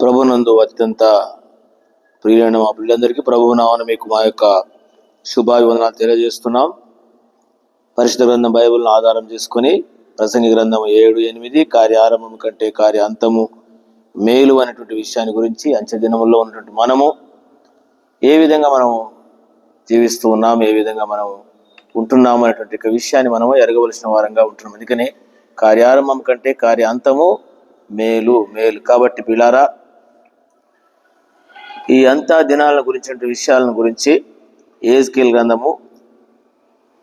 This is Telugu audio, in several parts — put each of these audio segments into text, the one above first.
ప్రభునందు అత్యంత ప్రియులైన మా పిల్లలందరికీ ప్రభువు నామన మీకు మా యొక్క శుభాభివందనాలు తెలియజేస్తున్నాం. పరిశుద్ధ గ్రంథం బైబిల్ను ఆధారం చేసుకొని ప్రసంగి గ్రంథం ఏడు ఎనిమిది కార్యారంభం కంటే కార్య అంతము మేలు అనేటువంటి విషయాన్ని గురించి అంచె దినముల్లో ఉన్నటువంటి మనము ఏ విధంగా మనము జీవిస్తూ ఉన్నాం ఏ విధంగా మనం ఉంటున్నాం అనేటువంటి విషయాన్ని మనము ఎరగవలసిన వారంగా ఉంటున్నాం. అందుకనే కార్యారంభం కంటే కార్య అంతము మేలు మేలు. కాబట్టి పిల్లారా ఈ అంతా దినాల గురించిన విషయాలను గురించి ఏజ్కేల్ గ్రంథము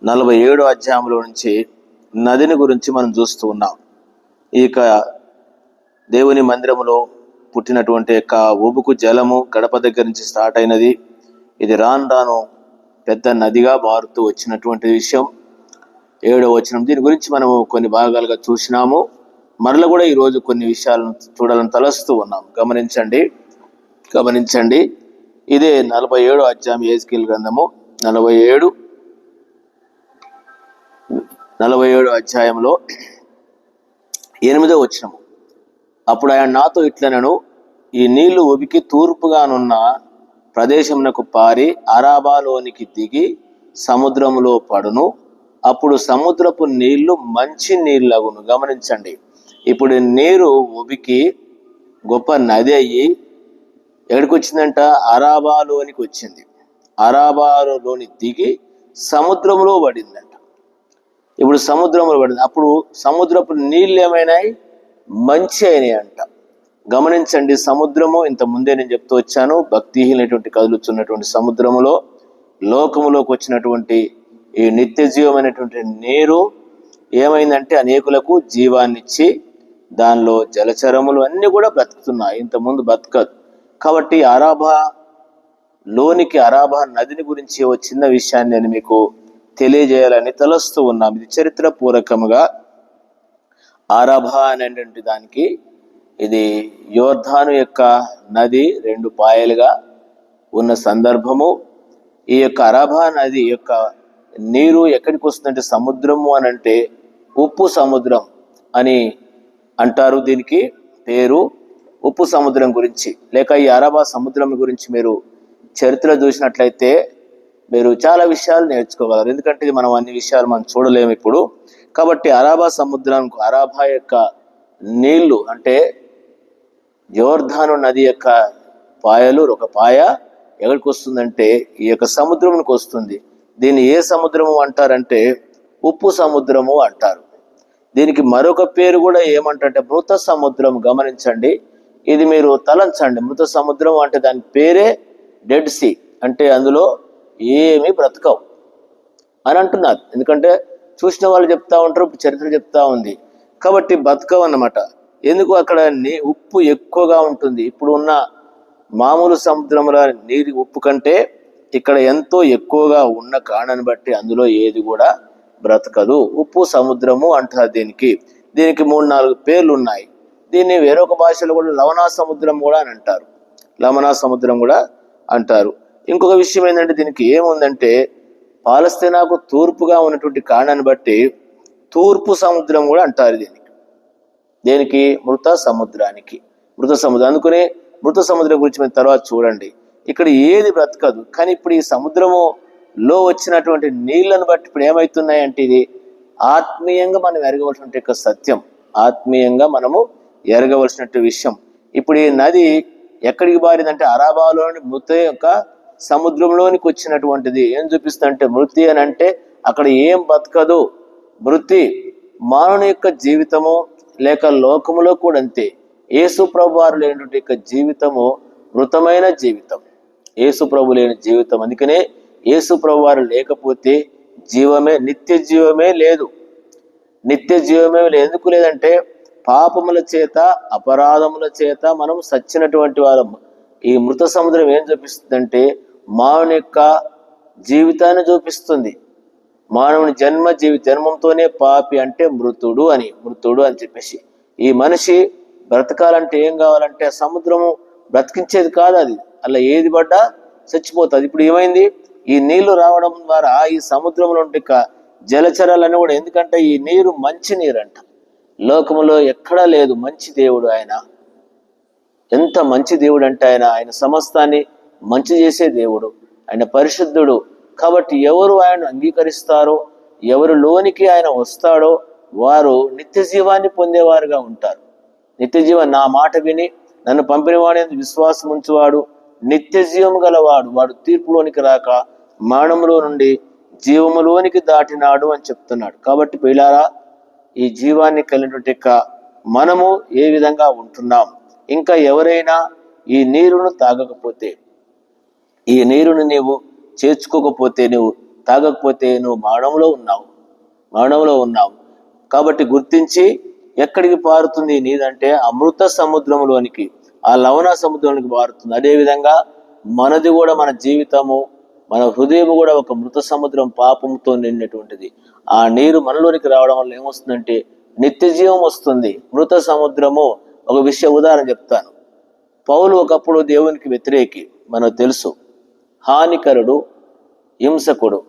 నలభై ఏడో అధ్యాయంలో నుంచి నదిని గురించి మనం చూస్తూ ఉన్నాం. ఈ యొక్క దేవుని మందిరములో పుట్టినటువంటి యొక్క ఊబుకు జలము గడప దగ్గర నుంచి స్టార్ట్ అయినది. ఇది రాను రాను పెద్ద నదిగా మారుతూ వచ్చినటువంటి విషయం. ఏడో వచనం. దీని గురించి మనము కొన్ని భాగాలుగా చూసినాము. మరల కూడా ఈరోజు కొన్ని విషయాలను చూడాలని తలస్తూ ఉన్నాం. గమనించండి. గమనించండి. ఇదే నలభై ఏడు అధ్యాయం ఏజ్కేల్ గ్రంథము. నలభై ఏడు. నలభై ఏడు అధ్యాయంలో ఎనిమిదో వచ్చినము అప్పుడు ఆయన నాతో ఇట్లనను ఈ నీళ్ళు ఉబికి తూర్పుగానున్న ప్రదేశమునకు పారి అరాబాలోనికి దిగి సముద్రములో పడును. అప్పుడు సముద్రపు నీళ్ళు మంచి నీళ్ళగును గమనించండి. ఇప్పుడు నీరు ఉబికి గొప్ప నది అయ్యి ఎక్కడికి వచ్చిందంట అరాబాలోనికి వచ్చింది. అరాబాలోని దిగి సముద్రంలో పడిందంట. ఇప్పుడు సముద్రంలో పడింది. అప్పుడు సముద్రపు నీళ్ళు ఏమైనాయి? మంచి అయినాయి అంట గమనించండి సముద్రము ఇంత ముందే నేను చెప్తూ వచ్చాను భక్తిహీనటువంటి కదులుతున్నటువంటి సముద్రములో లోకములోకి వచ్చినటువంటి ఈ నిత్య జీవమైనటువంటి నీరు ఏమైందంటే అనేకులకు జీవాన్నిచ్చి దానిలో జలచరములు అన్నీ కూడా బ్రతుకుతున్నాయి. ఇంతకుముందు బతకదు కాబట్టి అరాబా లోనికి అరాబా నదిని గురించి ఓ చిన్న విషయాన్ని నేను మీకు తెలియజేయాలని తలస్తూ ఉన్నాం. ఇది చరిత్ర పూర్వకముగా ఆరాభా అనేటువంటి దానికి ఇది యోర్ధాను యొక్క నది రెండు పాయలుగా ఉన్న సందర్భము. ఈ యొక్క అరాభా నది యొక్క నీరు ఎక్కడికి వస్తుందంటే సముద్రము అని అంటే ఉప్పు సముద్రం అని అంటారు దీనికి పేరు. ఉప్పు సముద్రం గురించి లేక ఈ అరబా సముద్రం గురించి మీరు చరిత్ర చూసినట్లయితే మీరు చాలా విషయాలు నేర్చుకోగలరు. ఎందుకంటే ఇది మనం అన్ని విషయాలు మనం చూడలేము ఇప్పుడు. కాబట్టి అరాబా సముద్రానికి అరాబా యొక్క నీళ్ళు అంటే జోర్ధాను నది యొక్క పాయలు ఒక పాయ ఎక్కడికి వస్తుందంటే ఈ యొక్క సముద్రంకి వస్తుంది. దీన్ని ఏ సముద్రము అంటారంటే ఉప్పు సముద్రము అంటారు. దీనికి మరొక పేరు కూడా ఏమంటారంటే మృత సముద్రం గమనించండి. ఇది మీరు తలంచండి. మృత సముద్రం అంటే దాని పేరే డెడ్ సీ అంటే అందులో ఏమీ బ్రతకవు అని అంటున్నారు. ఎందుకంటే చూసిన వాళ్ళు చెప్తా ఉంటారు చరిత్ర చెప్తా ఉంది. కాబట్టి బతకవు అన్నమాట ఎందుకు అక్కడ నీ ఉప్పు ఎక్కువగా ఉంటుంది? ఇప్పుడు ఉన్న మామూలు సముద్రంలో నీరు ఉప్పు కంటే ఇక్కడ ఎంతో ఎక్కువగా ఉన్న కారణాన్ని బట్టి అందులో ఏది కూడా బ్రతకదు. ఉప్పు సముద్రము అంటారు దీనికి. దీనికి మూడు నాలుగు పేర్లు ఉన్నాయి. దీన్ని వేరొక భాషలో కూడా లవణా సముద్రం కూడా అని అంటారు. లవణా సముద్రం కూడా అంటారు. ఇంకొక విషయం ఏంటంటే దీనికి ఏముందంటే పాలస్తీనాకు తూర్పుగా ఉన్నటువంటి కారణాన్ని బట్టి తూర్పు సముద్రం కూడా అంటారు దీనికి. దేనికి? మృత సముద్రానికి. మృత సముద్రం. అందుకనే మృత సముద్రం గురించి మీరు తర్వాత చూడండి. ఇక్కడ ఏది బ్రతకదు. కానీ ఇప్పుడు ఈ సముద్రము లో వచ్చినటువంటి నీళ్ళను బట్టి ఇప్పుడు ఏమవుతున్నాయంటే ఇది ఆత్మీయంగా మనం ఎరగవలసినటువంటి యొక్క సత్యం. ఆత్మీయంగా మనము ఎరగవలసినట్టు విషయం. ఇప్పుడు ఈ నది ఎక్కడికి బారిందంటే అరాబాలోని మృత యొక్క సముద్రంలోనికి వచ్చినటువంటిది. ఏం చూపిస్తుందంటే మృతి అని అంటే అక్కడ ఏం బతకదు. మృతి మానవుని యొక్క జీవితము లేక లోకములో కూడా అంతే. యేసు ప్రభు వారు లేనటువంటి యొక్క జీవితము మృతమైన జీవితం. యేసు ప్రభు లేని జీవితం. అందుకనే యేసు ప్రభు వారు లేకపోతే జీవమే నిత్య జీవమే లేదు. నిత్య జీవమే లేదు. ఎందుకు లేదంటే పాపముల చేత అపరాధముల చేత మనం సచ్చినటువంటి వారం ఈ మృత సముద్రం ఏం చూపిస్తుందంటే మానవుని యొక్క జీవితాన్ని చూపిస్తుంది. మానవుని జన్మ జీవి జన్మంతోనే పాపి అంటే మృతుడు అని మృతుడు అని చెప్పేసి. ఈ మనిషి బ్రతకాలంటే ఏం కావాలంటే ఆ సముద్రము బ్రతికించేది కాదు అది. అలా ఏది పడ్డా చచ్చిపోతుంది. ఇప్పుడు ఏమైంది? ఈ నీళ్ళు రావడం ద్వారా ఈ సముద్రంలో ఉండే జలచరాలన్నీ కూడా. ఎందుకంటే ఈ నీరు మంచి నీరు అంట లోకములో ఎక్కడా లేదు మంచి దేవుడు ఆయన. ఎంత మంచి దేవుడు అంటే ఆయన. ఆయన సమస్తాన్ని మంచి చేసే దేవుడు. ఆయన పరిశుద్ధుడు. కాబట్టి ఎవరు ఆయన అంగీకరిస్తారో ఎవరు లోనికి ఆయన వస్తాడో వారు నిత్య జీవాన్ని పొందేవారుగా ఉంటారు. నిత్య జీవం నా మాట విని నన్ను పంపినవాడే విశ్వాసం ఉంచువాడు నిత్య జీవము గలవాడు. వాడు తీర్పులోనికి రాక మానములో నుండి జీవములోనికి దాటినాడు అని చెప్తున్నాడు. కాబట్టి పిల్లారా ఈ జీవాన్ని కలిగినటువంటి మనము ఏ విధంగా ఉంటున్నాం? ఇంకా ఎవరైనా ఈ నీరును తాగకపోతే ఈ నీరును నీవు చేర్చుకోకపోతే నువ్వు తాగకపోతే నువ్వు మరణంలో ఉన్నావు మరణంలో ఉన్నావు. కాబట్టి గుర్తించి ఎక్కడికి పారుతుంది నీదంటే అమృత సముద్రంలోనికి ఆ లవణ సముద్రంలోనికి పారుతుంది. అదేవిధంగా మనది కూడా మన జీవితము మన హృదయం కూడా ఒక మృత సముద్రం పాపంతో నిండినటువంటిది. ఆ నీరు మనలోనికి రావడం వల్ల ఏమొస్తుందంటే నిత్య జీవం వస్తుంది. మృత సముద్రము ఒక విషయ ఉదాహరణ చెప్తాను. పౌలు ఒకప్పుడు దేవునికి వ్యతిరేకి మనకు తెలుసు. హానికరుడు హింసకుడు.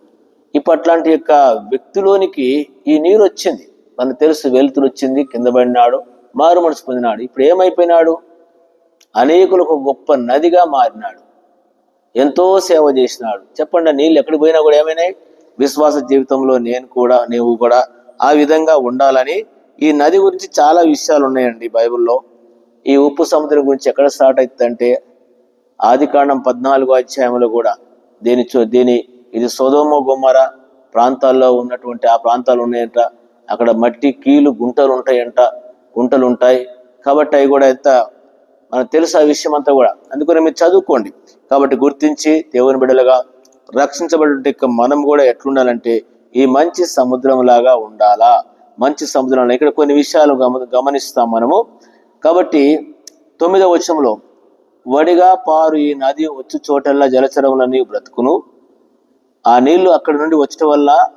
ఇప్పట్లాంటి యొక్క వ్యక్తిలోనికి ఈ నీరు వచ్చింది. మనకు తెలుసు వెలుతురు వచ్చింది కింద పడినాడు మారు మనసు పొందినాడు. ఇప్పుడు ఏమైపోయినాడు? అనేకులకు గొప్ప నదిగా మారినాడు. ఎంతో సేవ చేసినాడు. చెప్పండి నీళ్ళు ఎక్కడికి పోయినా కూడా ఏమైనాయి? విశ్వాస జీవితంలో నేను కూడా నీవు కూడా ఆ విధంగా ఉండాలని ఈ నది గురించి చాలా విషయాలు ఉన్నాయండి బైబిల్లో. ఈ ఉప్పు సముద్రం గురించి ఎక్కడ స్టార్ట్ అవుతుందంటే ఆది కాండం పద్నాలుగో అధ్యాయంలో కూడా దీని దీని ఇది సోదోమ గుమ్మర ప్రాంతాల్లో ఉన్నటువంటి ఆ ప్రాంతాలు ఉన్నాయంట. అక్కడ మట్టి కీలు గుంటలు ఉంటాయంట. గుంటలు ఉంటాయి. కాబట్టి అవి కూడా ఎంత మనకు తెలుసు ఆ విషయం అంతా కూడా. అందుకని మీరు చదువుకోండి. కాబట్టి గుర్తించి దేవుని బిడ్డలుగా రక్షించబడే మనం కూడా ఎట్లుండాలంటే ఈ మంచి సముద్రం లాగా ఉండాలా. మంచి సముద్రంలో ఇక్కడ కొన్ని విషయాలు గమ గమనిస్తాం మనము. కాబట్టి తొమ్మిదవ వచనంలో వడిగా పారు ఈ నది వచ్చు చోటల్లా జలచరములన్నీ బ్రతుకును. ఆ నీళ్ళు అక్కడి నుండి వచ్చటం వల్ల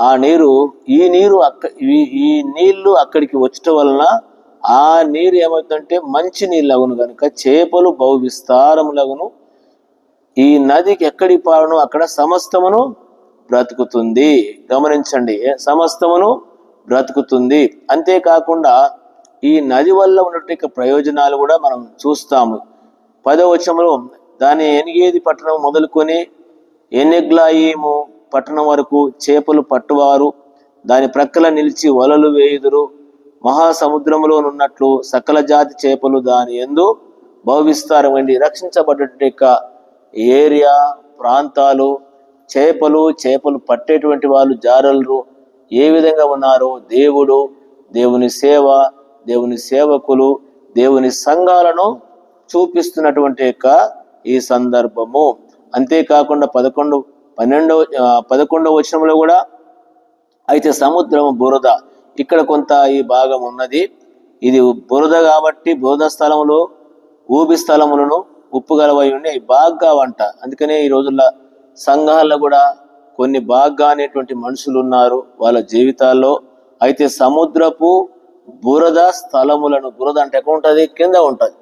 ఆ నీరు ఈ నీరు అక్క ఈ- ఈ నీళ్ళు అక్కడికి వచ్చటం వలన ఆ నీరు ఏమవుతుందంటే మంచి నీళ్ళు అగును కనుక చేపలు బహు విస్తారములగును ఈ నదికి ఎక్కడి పారును? అక్కడ సమస్తమును బ్రతుకుతుంది. గమనించండి సమస్తమును బ్రతుకుతుంది. అంతేకాకుండా ఈ నది వల్ల ఉన్నటువంటి ప్రయోజనాలు కూడా మనం చూస్తాము. పదో వచనంలో దాని ఎనిగేది పట్టణం మొదలుకొని ఎనెగ్లాయిము పట్టణం వరకు చేపలు పట్టువారు. దాని ప్రక్కల నిలిచి వలలు వేయుదురు. మహాసముద్రములోనున్నట్లు సకల జాతి చేపలు దాని ఎందు భవిస్తారమండి రక్షించబడ్డ ఏరియా ప్రాంతాలు చేపలు చేపలు పట్టేటువంటి వాళ్ళు జారలరు ఏ విధంగా ఉన్నారో దేవుడు దేవుని సేవ దేవుని సేవకులు దేవుని సంఘాలను చూపిస్తున్నటువంటి యొక్క ఈ సందర్భము. అంతేకాకుండా పదకొండు పన్నెండవ పదకొండవ వచనంలో కూడా అయితే సముద్రం బురద. ఇక్కడ కొంత ఈ భాగం ఉన్నది. ఇది బురద కాబట్టి బురద స్థలములు ఊబి స్థలములను ఉప్పు గలవై ఉండి బాగ్గా బాగా వంట. అందుకనే ఈ రోజుల్లో సంఘాల్లో కూడా కొన్ని బాగ్గా అనేటువంటి మనుషులు ఉన్నారు వాళ్ళ జీవితాల్లో. అయితే సముద్రపు బురద స్థలములను బురద అంటే ఎక్కడ ఉంటుంది? కింద ఉంటుంది.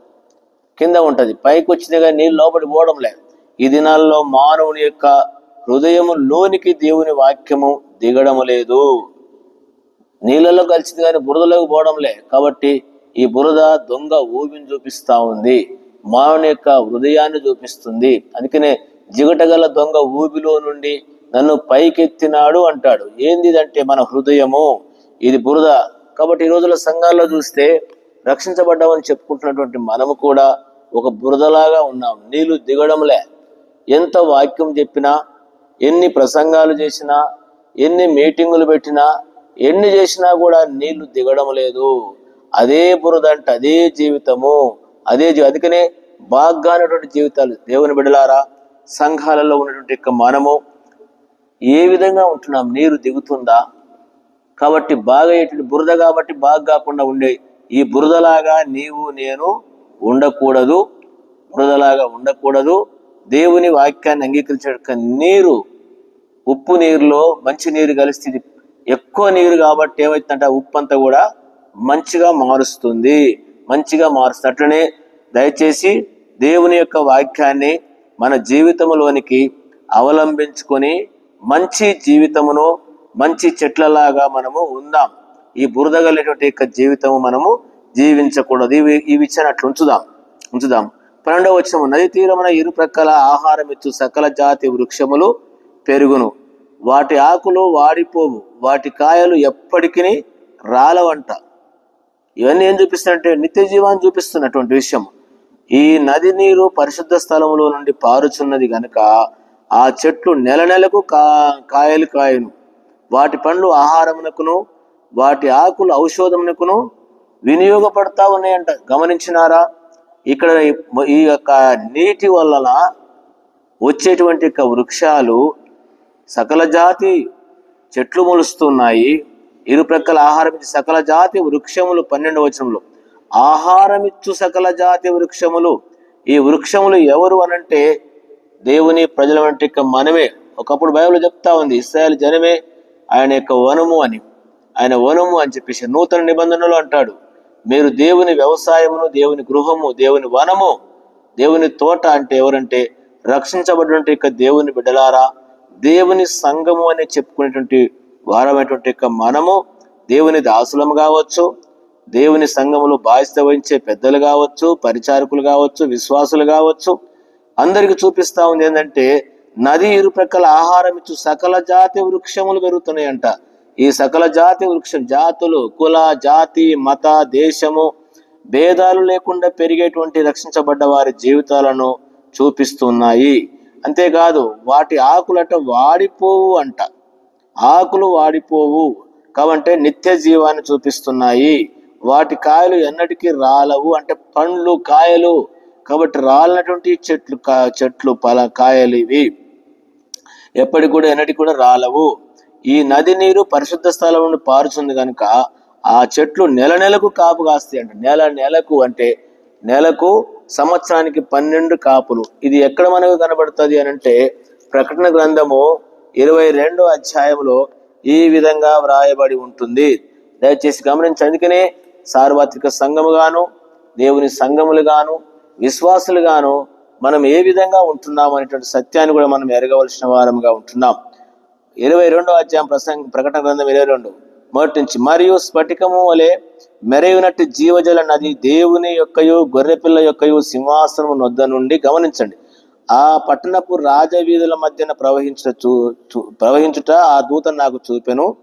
కింద ఉంటుంది. పైకి వచ్చినగా కానీ నీళ్ళు లోపలి పోవడం లేదు. ఈ దినాల్లో మానవుని యొక్క హృదయము లోనికి దేవుని వాక్యము దిగడం లేదు. నీళ్ళలో కలిసింది కానీ బురదలోకి పోవడంలే. కాబట్టి ఈ బురద దొంగ ఊబిని చూపిస్తా ఉంది. మానవుని యొక్క హృదయాన్ని చూపిస్తుంది. అందుకనే జిగటగల దొంగ ఊబిలో నుండి నన్ను పైకెత్తినాడు అంటాడు. ఏంది అంటే మన హృదయము? ఇది బురద. కాబట్టి ఈ రోజుల సంఘాల్లో చూస్తే రక్షించబడ్డామని చెప్పుకుంటున్నటువంటి మనము కూడా ఒక బురదలాగా ఉన్నాం. నీళ్ళు దిగడంలే. ఎంత వాక్యం చెప్పినా ఎన్ని ప్రసంగాలు చేసినా ఎన్ని మీటింగులు పెట్టినా ఎన్ని చేసినా కూడా నీళ్ళు దిగడం లేదు. అదే బురద అంటే అదే జీవితము. అదే అందుకనే బాగానటువంటి జీవితాలు దేవుని బిడలారా సంఘాలలో ఉన్నటువంటి యొక్క మనము ఏ విధంగా ఉంటున్నాం? నీరు దిగుతుందా? కాబట్టి బాగా ఏంటంటే బురద కాబట్టి బాగా కాకుండా ఉండే ఈ బురదలాగా నీవు నేను ఉండకూడదు. బురదలాగా ఉండకూడదు. దేవుని వాక్యాన్ని అంగీకరించే యొక్క నీరు ఉప్పు నీరులో మంచి నీరు కలిస్తే ఎక్కువ నీరు కాబట్టి ఏమవుతుందంటే ఆ ఉప్పు అంతా కూడా మంచిగా మారుస్తుంది. మంచిగా మారుస్తుంది. అట్లనే దయచేసి దేవుని యొక్క వాక్యాన్ని మన జీవితంలోనికి అవలంబించుకొని మంచి జీవితమును మంచి చెట్లలాగా మనము ఉందాం. ఈ బురద కలిగినటువంటి యొక్క జీవితము మనము జీవించకూడదు. ఇవి ఈ విషయాన్ని అట్లా ఉంచుదాం. ఉంచుదాం. పన్నెండవ వచ్చినము నది తీరమున ఇరు ప్రక్కల ఆహారం ఇచ్చు సకల జాతి వృక్షములు పెరుగును. వాటి ఆకులు వాడిపోవు. వాటి కాయలు ఎప్పటికీ రాలవంట. ఇవన్నీ ఏం చూపిస్తాయంటే నిత్య జీవాన్ని చూపిస్తున్నటువంటి విషయం. ఈ నది నీరు పరిశుద్ధ స్థలములో నుండి పారుచున్నది గనుక ఆ చెట్లు నెల నెలకు కా కాయలు కాయను. వాటి పండ్లు ఆహారమునకును వాటి ఆకులు ఔషధమునకును వినియోగపడతా ఉన్నాయంట. గమనించినారా? ఇక్కడ ఈ- యొక్క నీటి వల్ల వచ్చేటువంటి యొక్క వృక్షాలు సకల జాతి చెట్లు మొలుస్తున్నాయి. ఇరు ప్రక్కల ఆహారం ఇచ్చి సకల జాతి వృక్షములు పన్నెండు వచనంలో ఆహారమిచ్చు సకల జాతి వృక్షములు. ఈ వృక్షములు ఎవరు అనంటే దేవుని ప్రజల వంటి మనమే. ఒకప్పుడు బైబిల్ చెప్తా ఉంది ఇస్రాయల్ జనమే ఆయన యొక్క వనము అని. ఆయన వనము అని చెప్పేసి నూతన నిబంధనలు అంటాడు. మీరు దేవుని వ్యవసాయమును దేవుని గృహము దేవుని వనము దేవుని తోట అంటే ఎవరంటే రక్షించబడిన యొక్క దేవుని బిడ్డలారా దేవుని సంఘము అని చెప్పుకునేటువంటి వారమైనటువంటి యొక్క మనము దేవుని దాసులం కావచ్చు దేవుని సంఘములో బాధ్యత వహించే పెద్దలు కావచ్చు పరిచారకులు కావచ్చు విశ్వాసులు కావచ్చు. అందరికి చూపిస్తా ఉంది ఏంటంటే నది ఇరు ప్రక్కల ఆహారం ఇచ్చు సకల జాతి వృక్షములు పెరుగుతున్నాయంట. ఈ సకల జాతి వృక్షం జాతులు కుల జాతి మత దేశము భేదాలు లేకుండా పెరిగేటువంటి రక్షించబడ్డ వారి జీవితాలను చూపిస్తున్నాయి. అంతేకాదు వాటి ఆకులట వాడిపోవు అంట. ఆకులు వాడిపోవు. కాబట్టి నిత్య జీవాన్ని చూపిస్తున్నాయి. వాటి కాయలు ఎన్నటికీ రాలవు అంటే పండ్లు కాయలు. కాబట్టి రాలినటువంటి చెట్లు కా- చెట్లు పల కాయలు ఇవి. ఎప్పటికి కూడా ఎన్నటికి కూడా రాలవు. ఈ నది నీరు పరిశుద్ధ స్థలం నుండి పారుతుంది కనుక ఆ చెట్లు నెల నెలకు కాపు కాస్తాయి అంట నెల నెలకు అంటే నెలకు సంవత్సరానికి పన్నెండు కాపులు. ఇది ఎక్కడ మనకు కనబడుతుంది అని అంటే ప్రకటన గ్రంథము ఇరవై రెండో అధ్యాయంలో ఈ విధంగా వ్రాయబడి ఉంటుంది. దయచేసి గమనించి అందుకనే సార్వత్రిక సంఘముగాను దేవుని సంఘములుగాను విశ్వాసులుగాను మనం ఏ విధంగా ఉంటున్నాం అనేటువంటి సత్యాన్ని కూడా మనం ఎరగవలసిన వారంగా ఉంటున్నాం. ఇరవై రెండో అధ్యాయం ప్రసంగ ప్రకటన గ్రంథం ఇరవై రెండు. మొదటి నుంచి మరియు స్ఫటికము వలె మెరయునట్టు జీవజల నది దేవుని యొక్కయు గొర్రెపిల్ల యొక్కయు సింహాసనము నొద్ద నుండి గమనించండి. ఆ పట్టణపు రాజవీధుల మధ్యన ప్రవహించుట చూ చూ- ప్రవహించుట ఆ దూత నాకు చూపెను.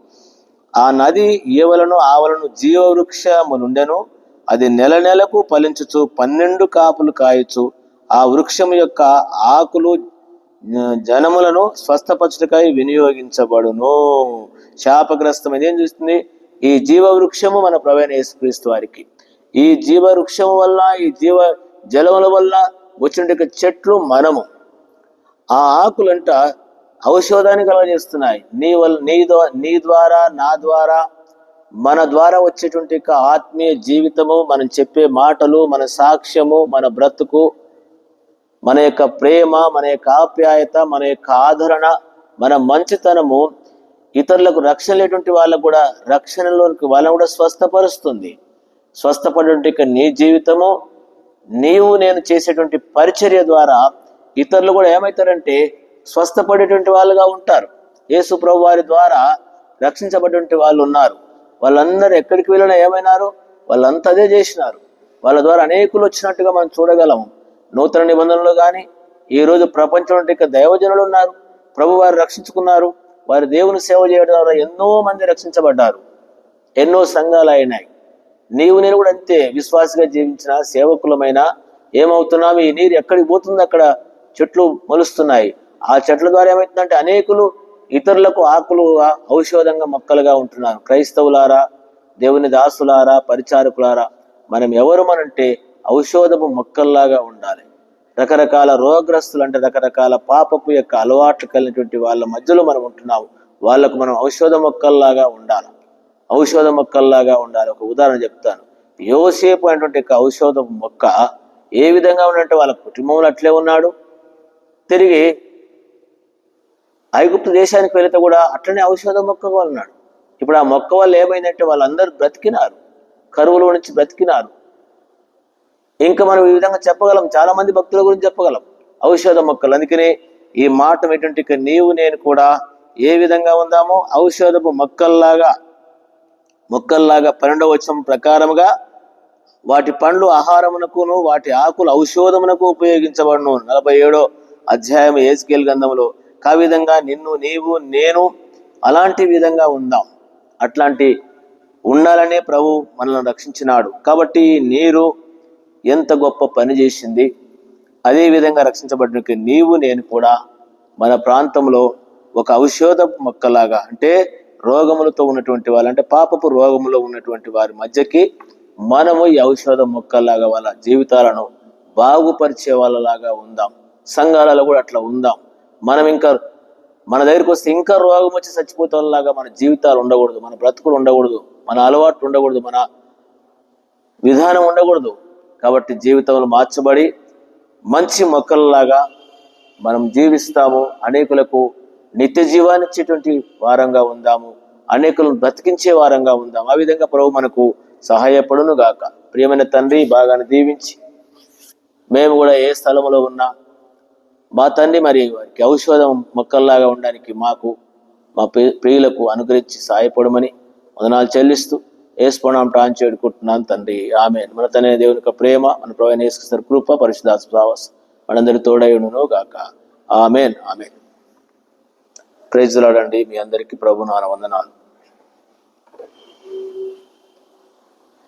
ఆ నది ఈవలను ఆవలను జీవవృక్షము నుండెను. అది నెల నెలకు ఫలించుచు పన్నెండు కాపులు కాయచ్చు ఆ వృక్షము యొక్క ఆకులు జనములను స్వస్థపరచుటకై వినియోగించబడును. శాపగ్రస్తం ఇదేం చూస్తుంది? ఈ జీవ వృక్షము మన ప్రవీణ యేసుక్రీస్తు వారికి. ఈ జీవ వృక్షము వల్ల ఈ జీవ జలముల వల్ల వచ్చిన చెట్లు మనము. ఆ ఆకులంట ఔషధాన్ని కలగజేస్తున్నాయి. నీ వల్ల నీ నీ ద్వారా నా ద్వారా మన ద్వారా వచ్చేటువంటి ఆత్మీయ జీవితము మనం చెప్పే మాటలు మన సాక్ష్యము మన బ్రతుకు మన యొక్క ప్రేమ మన యొక్క ఆప్యాయత మన యొక్క ఆదరణ మన మంచితనము ఇతరులకు రక్షణ లేటువంటి వాళ్ళకు కూడా రక్షణలోనికి వాళ్ళని కూడా స్వస్థపరుస్తుంది. స్వస్థపడేటువంటి నీ జీవితము నీవు నేను చేసేటువంటి పరిచర్య ద్వారా ఇతరులు కూడా ఏమవుతారంటే స్వస్థపడేటువంటి వాళ్ళుగా ఉంటారు. యేసు ప్రభు వారి ద్వారా రక్షించబడేటువంటి వాళ్ళు ఉన్నారు. వాళ్ళందరూ ఎక్కడికి వెళ్ళినా ఏమైనారు? వాళ్ళంతా అదే చేసినారు. వాళ్ళ ద్వారా అనేకులు వచ్చినట్టుగా మనం చూడగలము. నూతన నిబంధనలు కానీ ఈ రోజు ప్రపంచంలో ఇక దైవజనులు ఉన్నారు. ప్రభు వారు రక్షించుకున్నారు. వారి దేవుని సేవ చేయడం ద్వారా ఎన్నో మంది రక్షించబడ్డారు. ఎన్నో సంఘాలు అయినాయి నీవు నేను కూడా అంతే విశ్వాసగా జీవించిన సేవకులమైన ఏమవుతున్నాము? ఈ నీరు ఎక్కడికి పోతుంది? అక్కడ చెట్లు మొలుస్తున్నాయి. ఆ చెట్ల ద్వారా ఏమవుతుందంటే అనేకులు ఇతరులకు ఆకులు ఔషధంగా మొక్కలుగా ఉంటున్నారు. క్రైస్తవులారా దేవుని దాసులారా పరిచారకులారా మనం ఎవరు మనంటే ఔషధము మొక్కల్లాగా ఉండాలి. రకరకాల రోగగ్రస్తులు అంటే రకరకాల పాపపు యొక్క అలవాట్లు కలిగినటువంటి వాళ్ళ మధ్యలో మనం ఉంటున్నాము. వాళ్ళకు మనం ఔషధ మొక్కల్లాగా ఉండాలి. ఔషధ మొక్కల్లాగా ఉండాలి. ఒక ఉదాహరణ చెప్తాను. యోసేపు అనేటువంటి యొక్క ఔషధ మొక్క ఏ విధంగా ఉన్నట్టు వాళ్ళ కుటుంబంలో అట్లే ఉన్నాడు. తిరిగి ఐగుప్తు దేశానికి వెళితే కూడా అట్లనే ఔషధ మొక్కగా ఉన్నాడు. ఇప్పుడు ఆ మొక్క వల్ల ఏమైందంటే వాళ్ళందరూ బ్రతికినారు. కరువులో నుంచి బ్రతికినారు. ఇంకా మనం ఈ విధంగా చెప్పగలం చాలా మంది భక్తుల గురించి చెప్పగలం. ఔషధ మొక్కలు. అందుకనే ఈ మాట ఏంటంటే ఇక నీవు నేను కూడా ఏ విధంగా ఉందామో ఔషధపు మొక్కల్లాగా మొక్కల్లాగా పన్నెండవ వచనం ప్రకారముగా వాటి పండ్లు ఆహారమునకును వాటి ఆకులు ఔషధమునకు ఉపయోగించబడును. నలభై ఏడో అధ్యాయం ఏజ్కేల్ గంధములో కా విధంగా నిన్ను నీవు నేను అలాంటి విధంగా ఉందాం. అట్లాంటి ఉండాలనే ప్రభు మనల్ని రక్షించినాడు. కాబట్టి నీరు ఎంత గొప్ప పని చేసింది అదే విధంగా రక్షించబడిన నీవు నేను కూడా మన ప్రాంతంలో ఒక ఔషధ మొక్కలాగా అంటే రోగములతో ఉన్నటువంటి వాళ్ళు అంటే పాపపు రోగములో ఉన్నటువంటి వారి మధ్యకి మనము ఈ ఔషధ మొక్కలాగా వాళ్ళ జీవితాలను బాగుపరిచే వాళ్ళలాగా ఉందాం. సంఘాలలో కూడా అట్లా ఉందాం. మనం ఇంకా మన దగ్గరికి వస్తే ఇంకా రోగం వచ్చి చచ్చిపోతే మన జీవితాలు ఉండకూడదు మన బ్రతుకులు ఉండకూడదు మన అలవాట్లు ఉండకూడదు మన విధానం ఉండకూడదు. కాబట్టి జీవితంలో మార్చబడి మంచి మొక్కలలాగా మనం జీవిస్తాము. అనేకులకు నిత్య జీవాన్ని ఇచ్చేటువంటి వారంగా ఉందాము. అనేకులను బ్రతికించే వారంగా ఉందాము. ఆ విధంగా ప్రభు మనకు సహాయపడును గాక. ప్రియమైన తండ్రి బాగానే దీవించి మేము కూడా ఏ స్థలంలో ఉన్నా మా తండ్రి మరి వారికి ఔషధం మొక్కల్లాగా ఉండడానికి మాకు మా ప్రియులకు అనుగ్రహించి సహాయపడమని వదనాలు చెల్లిస్తూ ఏసుకున్నాం టాన్ చేడుకుంటున్నాను తండ్రి. ఆమె మన తనే దేవుని యొక్క ప్రేమ మన ప్రవైన యేసుక్రీస్తు కృప పరిశుధాస్ సావస్ మనందరి తోడయుడును గాక. ఆమెన్. ఆమెన్. ప్రైజ్ లాడండి మీ అందరికీ ప్రభు నాన్న వందనాలు.